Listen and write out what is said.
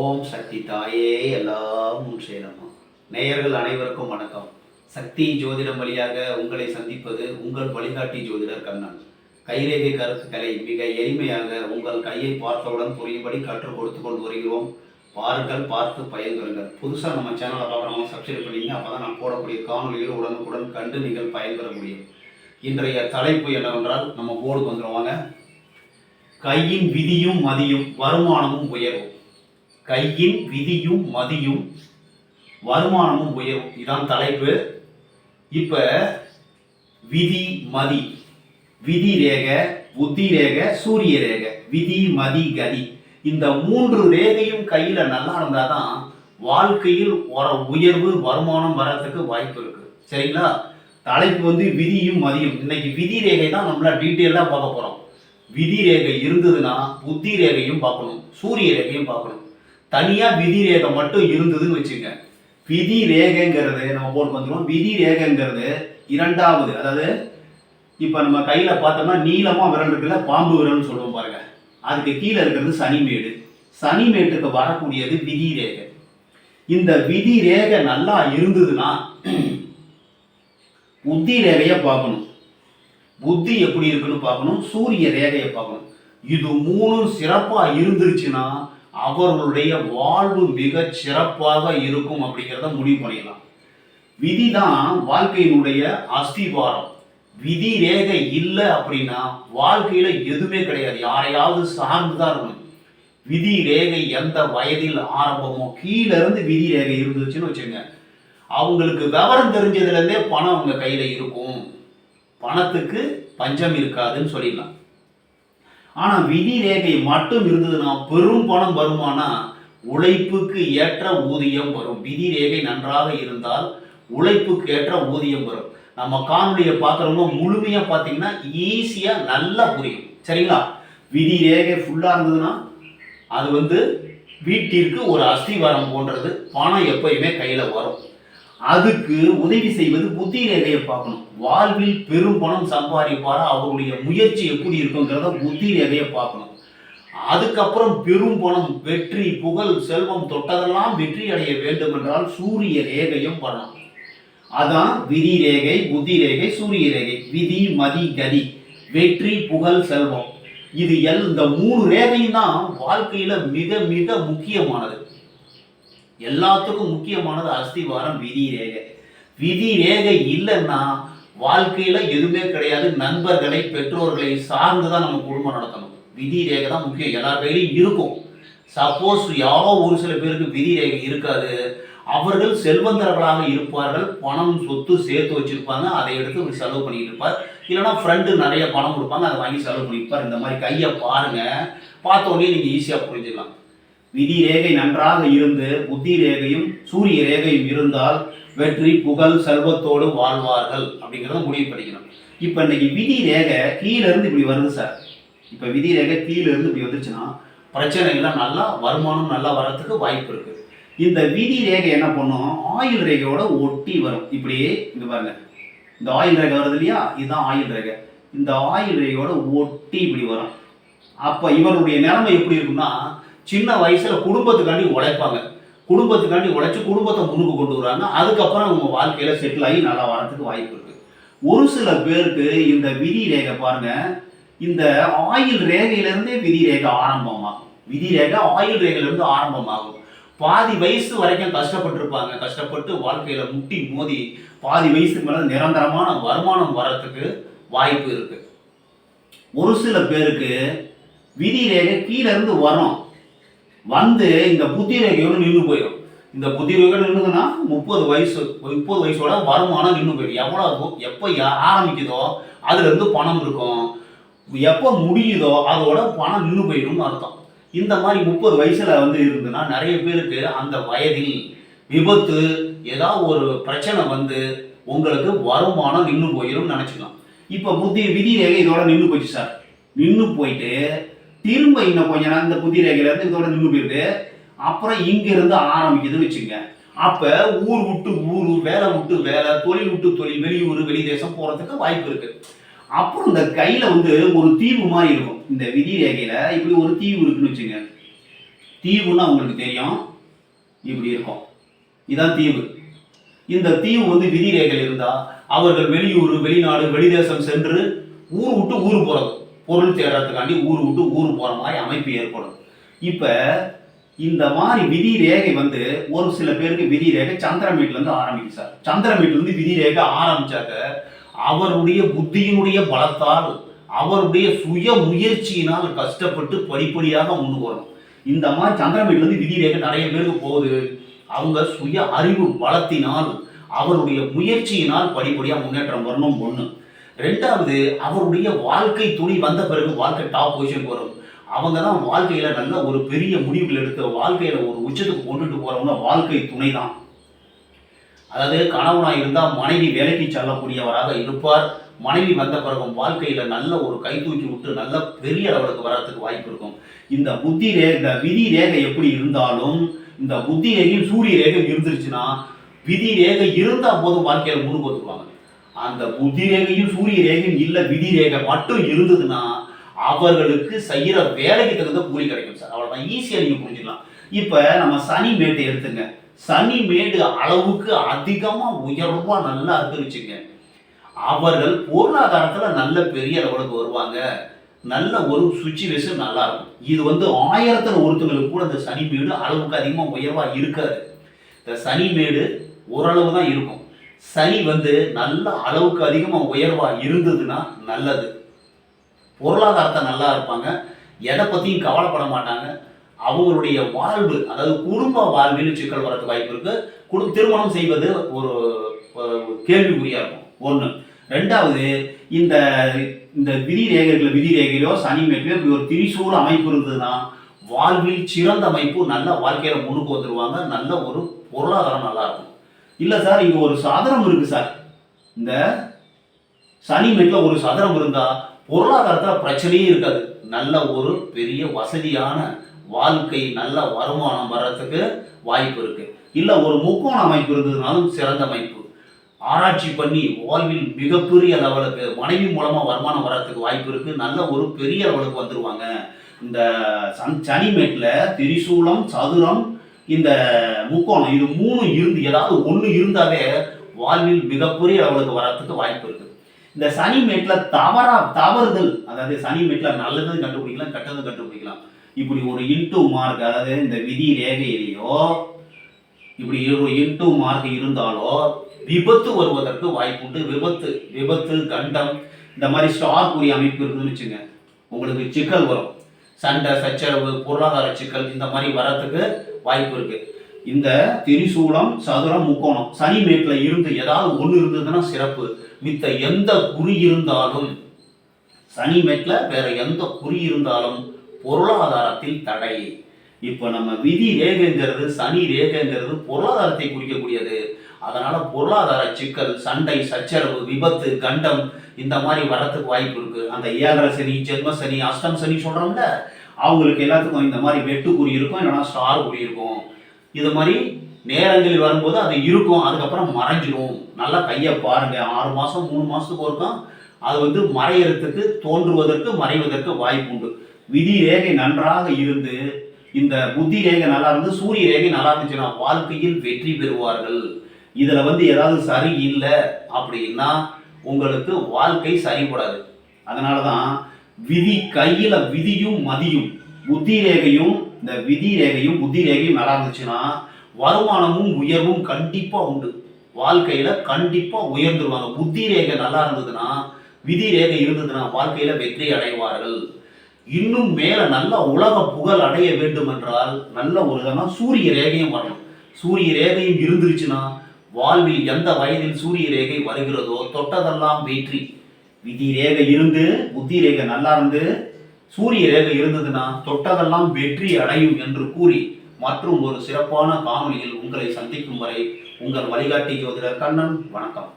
ஓம் சக்தி தாயே எல்லாம் உன் சேலமா நேயர்கள் அனைவருக்கும் வணக்கம். சக்தி ஜோதிடம் வழியாக உங்களை சந்திப்பது உங்கள் வழிகாட்டி ஜோதிடர் கண்ணன். கைரேகை கருத்துக்களை மிக எளிமையாக உங்கள் கையை பார்த்தவுடன் புரியும்படி கற்றுக் கொடுத்து கொண்டு வருகிறோம். பாருங்கள் பார்த்து பயன்பெறுங்கள். புதுசாக நம்ம சேனலை பார்க்குறவங்க சப்ஸ்கிரைப் பண்ணிங்க அப்போ தான் நான் போடக்கூடிய காணொலிகள் உடனுக்குடன் கண்டு நீங்கள் பயன்பெற முடியும். இன்றைய தலைப்பு என்னவென்றால் நம்ம போர்டுக்கு வந்துடுவாங்க கையின் விதியும் மதியும் வருமானமும் உயரும். கையின் விதியும் மதியும் வருமானமும் உயரும். இதான் தலைப்பு. இப்ப விதி மதி. விதி ரேக புத்தி ரேக சூரிய ரேக. விதி மதி கதி. இந்த மூன்று ரேகையும் கையில நல்லா இருந்தாதான் வாழ்க்கையில் ஒரு உயர்வு வருமானம் வர்றதுக்கு வாய்ப்பு இருக்கு. சரிங்களா? தலைப்பு வந்து விதியும் மதியும். இன்னைக்கு விதி ரேகை தான் நம்மள டீட்டெயிலாக பார்க்க போறோம். விதி ரேகை இருந்ததுன்னா புத்தி ரேகையும் பார்க்கணும். சூரிய ரேகையும் பார்க்கணும். தனியாக விதி ரேகை மட்டும் இருந்ததுன்னு வச்சுங்க. விதி ரேகைங்கிறது நம்ம போட்டு வந்துடுவோம் விதி ரேகைங்கிறது இரண்டாவது அதாவது இப்போ நம்ம கையில் பார்த்தோம்னா நீளமாக விரல் இருக்குல்ல பாம்பு விரல்னு சொல்லுவோம் பாருங்க. அதுக்கு கீழே இருக்கிறது சனிமேடு. சனிமேட்டுக்கு வரக்கூடியது விதி ரேகை இந்த விதி ரேகை நல்லா இருந்ததுன்னா புத்தி ரேகையை பார்க்கணும். புத்தி எப்படி இருக்குன்னு பார்க்கணும். சூரிய ரேகையை பார்க்கணும். இது மூணும் சிறப்பாக இருந்துருச்சுன்னா அவர்களுடைய வாழ்வு மிக சிறப்பாக இருக்கும் அப்படிங்கிறத முடிவு பண்ணிடலாம். விதி தான் வாழ்க்கையினுடைய அஸ்திவாரம். விதி ரேகை இல்லை அப்படின்னா வாழ்க்கையில எதுவுமே கிடையாது. யாரையாவது சார்ந்துதான் இருக்கணும். விதி ரேகை எந்த வயதில் ஆரம்பமோ கீழே இருந்து விதி ரேகை இருந்துச்சுன்னு வச்சுங்க. அவங்களுக்கு விவரம் தெரிஞ்சதுல இருந்தே பணம் அவங்க கையில இருக்கும். பணத்துக்கு பஞ்சம் இருக்காதுன்னு சொல்லிடலாம். ஆனால் விதி ரேகை மட்டும் இருந்ததுன்னா பெரும் பணம் வருமானா? உழைப்புக்கு ஏற்ற ஊதியம் வரும். விதி ரேகை நன்றாக இருந்தால் உழைப்புக்கு ஏற்ற ஊதியம் வரும். நம்ம காணொலியை பார்க்குறவங்க முழுமையாக பார்த்தீங்கன்னா ஈஸியாக நல்லா புரியும். சரிங்களா? விதி ரேகை ஃபுல்லாக இருந்ததுன்னா அது வந்து வீட்டிற்கு ஒரு அஸ்திவாரம் போன்றது. பணம் எப்பயுமே கையில் வரும். அதுக்கு உதவி செய்வது புத்தி ரேகையை பார்க்கணும். வாழ்வில் பெரும் பணம் சம்பாதிப்பாரா? அவருடைய முயற்சி எப்படி இருக்குங்கிறத புத்தி ரேகையை பார்க்கணும். அதுக்கப்புறம் பெரும் பணம் வெற்றி புகழ் செல்வம் தொட்டதெல்லாம் வெற்றி அடைய வேண்டும் என்றால் சூரிய ரேகையும் பண்ணலாம் அதான் விதி ரேகை புத்தி ரேகை சூரிய ரேகை. விதி மதி கதி. வெற்றி புகழ் செல்வம். இது எல் இந்த மூணு ரேகையும் தான் வாழ்க்கையில மிக மிக முக்கியமானது. எல்லாத்துக்கும் முக்கியமானது அஸ்திவாரம் விதி ரேகை விதி ரேகை இல்லைன்னா வாழ்க்கையில எதுவுமே கிடையாது. நண்பர்களை பெற்றோர்களை சார்ந்து தான் நம்ம குடும்பம் நடத்தணும். விதி ரேகை தான் முக்கியம். எல்லார் கையிலையும் இருக்கும். சப்போஸ் யாரோ ஒரு சில பேருக்கு விதி ரேகை இருக்காது. அவர்கள் செல்வந்தர்களாக இருப்பார்கள். பணம் சொத்து சேர்த்து வச்சிருப்பாங்க. அதை எடுத்து செலவு பண்ணிட்டு இருப்பார். இல்லைன்னா ஃப்ரெண்டு நிறைய பணம் கொடுப்பாங்க. அதை வாங்கி செலவு பண்ணிருப்பார் இந்த மாதிரி கையை பாருங்க. பார்த்தோன்னே நீங்கள் நீங்க புரிஞ்சுக்கலாம். விதி ரேகை நன்றாக இருந்து புத்தி ரேகையும் சூரிய ரேகையும் இருந்தால் வெற்றி புகழ் செல்வத்தோடு வாழ்வார்கள் அப்படிங்கிறத முடிவு பண்ணிக்கணும். இப்போ இன்னைக்கு விதி ரேகை கீழேருந்து இப்படி வருது சார். இப்போ விதி ரேகை கீழேருந்து இப்படி வந்துச்சுன்னா பிரச்சனைகள்லாம் நல்லா வருமானம் நல்லா வர்றதுக்கு வாய்ப்பு இருக்கு. இந்த விதி ரேகை என்ன பண்ணும்? ஆயுள் ரேகையோட ஒட்டி வரும். இப்படியே இங்க பாருங்க. இந்த ஆயுள் ரேகை வருது இல்லையா? இதுதான் ஆயுள் ரேகை. இந்த ஆயுள் ரேகையோட ஒட்டி இப்படி வரும். அப்போ இவருடைய நிலைமை எப்படி இருக்கும்னா சின்ன வயசில் குடும்பத்துக்காண்டி உழைப்பாங்க. குடும்பத்துக்காண்டி உழைச்சி குடும்பத்தை முன்னுக்கு கொண்டு வராங்க. அதுக்கப்புறம் அவங்க வாழ்க்கையில் செட்டில் ஆகி நல்லா வரத்துக்கு வாய்ப்பு இருக்குது ஒரு சில பேருக்கு இந்த விதி ரேகை பாருங்க. இந்த ஆயில் ரேகையிலேருந்தே விதி ரேகை ஆரம்பமாகும். விதி ரேகை ஆயில் ரேகையிலேருந்து ஆரம்பமாகும். பாதி வயசு வரைக்கும் கஷ்டப்பட்டிருப்பாங்க. கஷ்டப்பட்டு வாழ்க்கையில் முட்டி மோதி பாதி வயசுக்கு மேலே நிரந்தரமான வருமானம் வர்றதுக்கு வாய்ப்பு இருக்குது ஒரு சில பேருக்கு விதி ரேகை கீழேருந்து வரும். வந்து இந்த புத்திரேகையோடு நின்று போயிடும். இந்த புத்தி ரேகையோட நின்றுதுன்னா முப்பது வயசு முப்பது வயசோட வருமானம் நின்று போயிடும். எவ்வளோ எப்போ யா- ஆரம்பிக்குதோ அதுலேருந்து பணம் இருக்கும். எப்போ முடியுதோ அதோட பணம் நின்று போயிடும்னு அர்த்தம். இந்த மாதிரி முப்பது வயசில் வந்து இருந்ததுன்னா நிறைய பேருக்கு அந்த வயதில் விபத்து ஏதாவது ஒரு பிரச்சனை வந்து உங்களுக்கு வருமானம் நின்று போயிடும் நினச்சிக்கலாம். இப்போ புத்தி விதி ரேகை இதோட நின்று போச்சு சார். நின்று போயிட்டு திரும்ப இன்னும் கொஞ்ச நேரம் இந்த புத்தி ரேகையில இருந்து இதோட நின்று போயிடுது. அப்புறம் இங்கேருந்து ஆரம்பிக்குதுன்னு வச்சுங்க அப்போ ஊர் விட்டு ஊர் வேலை விட்டு வேலை தொழில் விட்டு தொழில் வெளியூர் வெளி தேசம் வாய்ப்பு இருக்கு. அப்புறம் இந்த கையில் வந்து ஒரு தீவு மாதிரி இருக்கும். இந்த விதி ரேகையில் இப்படி ஒரு தீவு இருக்குன்னு வச்சுங்க தீவுன்னா உங்களுக்கு தெரியும். இப்படி இருக்கும். இதான் தீவு. இந்த தீவு வந்து விதி ரேகையில் இருந்தால் அவர்கள் வெளியூர் வெளிநாடு வெளிதேசம் சென்று ஊர் விட்டு ஊர் போகிறது பொருள் தேடுறதுக்காண்டி ஊர் விட்டு ஊர் போகிற மாதிரி அமைப்பு ஏற்படும். இப்போ இந்த மாதிரி விதி ரேகை வந்து ஒரு சில பேருக்கு விதி ரேகை சந்திரமீட்ல இருந்து ஆரம்பிக்கும் சார் சந்திரமீட்ல இருந்து விதி ரேகை ஆரம்பிச்சாக்க அவருடைய புத்தியினுடைய பலத்தால் அவருடைய சுய முயற்சியினால் கஷ்டப்பட்டு படிப்படியாக ஒன்று வரணும். இந்த மாதிரி சந்திரமீட்ல இருந்து விதி ரேகை நிறைய பேருக்கு போகுது. அவங்க சுய அறிவு பலத்தினால் அவருடைய முயற்சியினால் படிப்படியாக முன்னேற்றம் வரணும் ஒன்று ரெண்டாவது அவருடைய வாழ்க்கை துணி வந்த பிறகு வாழ்க்கை டாப் பொசிஷன் வரும். அவங்க தான் வாழ்க்கையில் நல்ல ஒரு பெரிய முடிவுகள் எடுத்து வாழ்க்கையில் ஒரு உச்சத்துக்கு கொண்டுட்டு போகிறவங்க வாழ்க்கை துணை தான் அதாவது கணவனாக இருந்தால் மனைவி வேலைக்கு செல்லக்கூடியவராக இருப்பார். மனைவி வந்த பிறகு வாழ்க்கையில் நல்ல ஒரு கை தூக்கி விட்டு நல்ல பெரிய அளவுக்கு வர்றதுக்கு வாய்ப்பு இருக்கும். இந்த புத்தி ரேகை இந்த விதி ரேகை எப்படி இருந்தாலும் இந்த புத்தி ரேகையும் சூரிய ரேகை இருந்துருச்சுன்னா விதி ரேகை இருந்தால் போதும் வாழ்க்கையில் முன்னுக்கு வந்துருவாங்க. அந்த புத்தி ரேகையும் சூரிய ரேகையும் இல்ல விதி ரேகை மட்டும் இருந்ததுன்னா அவர்களுக்கு செய்யற வேலைக்கு தகுந்த கூலி கிடைக்கும் சார். அவ்வளவுதான். ஈஸியா நீங்க புரிஞ்சுக்கலாம். இப்ப நம்ம சனி மேட்டை எடுத்துங்க. சனி மேடு அளவுக்கு அதிகமா உயர்வா நல்லா இருக்குன்னு அவர்கள் பொருளாதாரத்துல நல்ல பெரிய லெவலுக்கு வருவாங்க. நல்ல ஒரு சுச்சுவேஷன் நல்லா இருக்கும். இது வந்து ஆயிரத்துல ஒருத்தங்களுக்கு கூட இந்த சனி மேடு அளவுக்கு அதிகமா உயர்வா இருக்காது. இந்த சனி மேடு ஓரளவு தான் இருக்கும். சனி வந்து நல்ல அளவுக்கு அதிகமாக உயர்வாக இருந்ததுன்னா நல்லது. பொருளாதாரத்தை நல்லா இருப்பாங்க. எதை பற்றியும் கவலைப்பட மாட்டாங்க. அவங்களுடைய வாழ்வு அதாவது குடும்ப வாழ்வில் சிக்கல் வரது வாய்ப்பு இருக்கு. குடும்ப திருமணம் செய்வது ஒரு ஒரு கேள்விக்குறியா இருக்கும். ஒன்று ரெண்டாவது இந்த இந்த விதி ரேகைகள் விதி ரேகையிலோ சனி மேற்கையோ இப்படி ஒரு திரிசூல அமைப்பு இருந்ததுன்னா வாழ்வில் சிறந்த அமைப்பு நல்ல வாழ்க்கையில முன்னுக்கு வந்துருவாங்க. நல்ல ஒரு பொருளாதாரம் நல்லா இருக்கும். இல்லை சார் இங்கே ஒரு சதுரம் இருக்கு சார். இந்த சனி மேட்டில் ஒரு சதுரம் இருந்தா பொருளாதாரத்தில் பிரச்சனையே இருக்காது. நல்ல ஒரு பெரிய வசதியான வாழ்க்கை நல்ல வருமானம் வர்றதுக்கு வாய்ப்பு இருக்கு. இல்லை ஒரு முக்கோண அமைப்பு இருந்ததுனாலும் சிறந்த அமைப்பு. ஆராய்ச்சி பண்ணி வாழ்வில் மிகப்பெரிய லெவலுக்கு மனைவி மூலமா வருமானம் வர்றதுக்கு வாய்ப்பு இருக்கு. நல்ல ஒரு பெரிய லெவலுக்கு வந்துருவாங்க. இந்த சன் சனிமேட்டில் திரிசூலம் சதுரம் இந்த முக்கோணம் இது மூணு இருந்து ஏதாவது ஒன்று இருந்தாவே வாழ்வில் மிகப்பெரிய அளவுக்கு வர்றதுக்கு வாய்ப்பு இருக்கு. இந்த சனி மேட்ல தவறா தவறுதல் அதாவது சனி மேட்ல நல்லது கண்டுபிடிக்கலாம் கெட்டது கண்டுபிடிக்கலாம். இப்படி ஒரு இன்டூ மார்க் அதாவது இந்த விதி ரேகையிலேயோ இப்படி ஒரு இன்டூ மார்க் இருந்தாலோ விபத்து வருவதற்கு வாய்ப்பு உண்டு. விபத்து விபத்து கண்டம் இந்த மாதிரி ஸ்டார் கூறிய அமைப்பு இருக்குதுன்னு வச்சுங்க உங்களுக்கு சிக்கல் வரும். சண்டை சச்சரவு பொருளாதார சிக்கல் இந்த மாதிரி வர்றதுக்கு வாய்ப்பு இருக்கு. இந்த திரிசூலம் சதுரம் முக்கோணம் சனி மேட்ல இருந்து ஏதாவது ஒன்று இருந்ததுன்னா சிறப்பு. மித்த எந்த குறி இருந்தாலும் சனி மேட்ல வேற எந்த குறி இருந்தாலும் பொருளாதாரத்தில் தடை. இப்போ நம்ம விதி ரேகைங்கிறது சனி ரேகைங்கிறது பொருளாதாரத்தை குறிக்கக்கூடியது. அதனால பொருளாதார சிக்கல் சண்டை சச்சரவு விபத்து கண்டம் இந்த மாதிரி வரத்துக்கு வாய்ப்பு இருக்கு. அந்த ஏழரை சனி ஜென்ம சனி அஷ்டம் சனி சொல்றோம்ல அவங்களுக்கு எல்லாத்துக்கும் இந்த மாதிரி வெட்டு குறி இருக்கும் என்னன்னா ஸ்டார் குறி இருக்கும். இது மாதிரி நேரங்களில் வரும்போது அது இருக்கும் அதுக்கப்புறம் மறைஞ்சிடும் நல்லா கையை பாருங்க. ஆறு மாதம் மூணு மாதத்துக்கு ஒருக்கும் அது வந்து மறையறதுக்கு தோன்றுவதற்கு மறைவதற்கு வாய்ப்பு உண்டு. விதி ரேகை நன்றாக இருந்து இந்த புத்தி ரேகை நல்லா இருந்து சூரிய ரேகை நல்லா இருந்துச்சுன்னா வாழ்க்கையில் வெற்றி பெறுவார்கள். இதில் வந்து ஏதாவது சரி இல்லை அப்படின்னா உங்களுக்கு வாழ்க்கை சரிபடாது அதனாலதான் விதி கையில விதியும் மதியும். புத்தி ரேகையும் இந்த விதி ரேகையும் புத்தி ரேகையும் நல்லா இருந்துச்சுன்னா வருமானமும் உயர்வும் கண்டிப்பா உண்டு. வாழ்க்கையில கண்டிப்பா உயர்ந்துருவாங்க. புத்தி ரேகை நல்லா இருந்ததுன்னா விதி ரேகை இருந்ததுன்னா வாழ்க்கையில வெற்றி அடைவார்கள். இன்னும் மேல நல்ல உலக புகழ் அடைய வேண்டும் என்றால் நல்ல ஒரு விதமா சூரிய ரேகையும் வரணும். சூரிய ரேகையும் இருந்துருச்சுன்னா வாழ்வில் எந்த வயதில் சூரிய ரேகை வருகிறதோ தொட்டதெல்லாம் வெற்றி. விதி ரேகை இருந்து புத்தி ரேகை நல்லா இருந்து சூரிய ரேகை இருந்ததுன்னா தொட்டதெல்லாம் வெற்றி அடையும் என்று கூறி மற்றும் ஒரு சிறப்பான காணொலியில் உங்களை சந்திக்கும் வரை உங்கள் வழிகாட்டி ஜோதிடர் கண்ணன் வணக்கம்.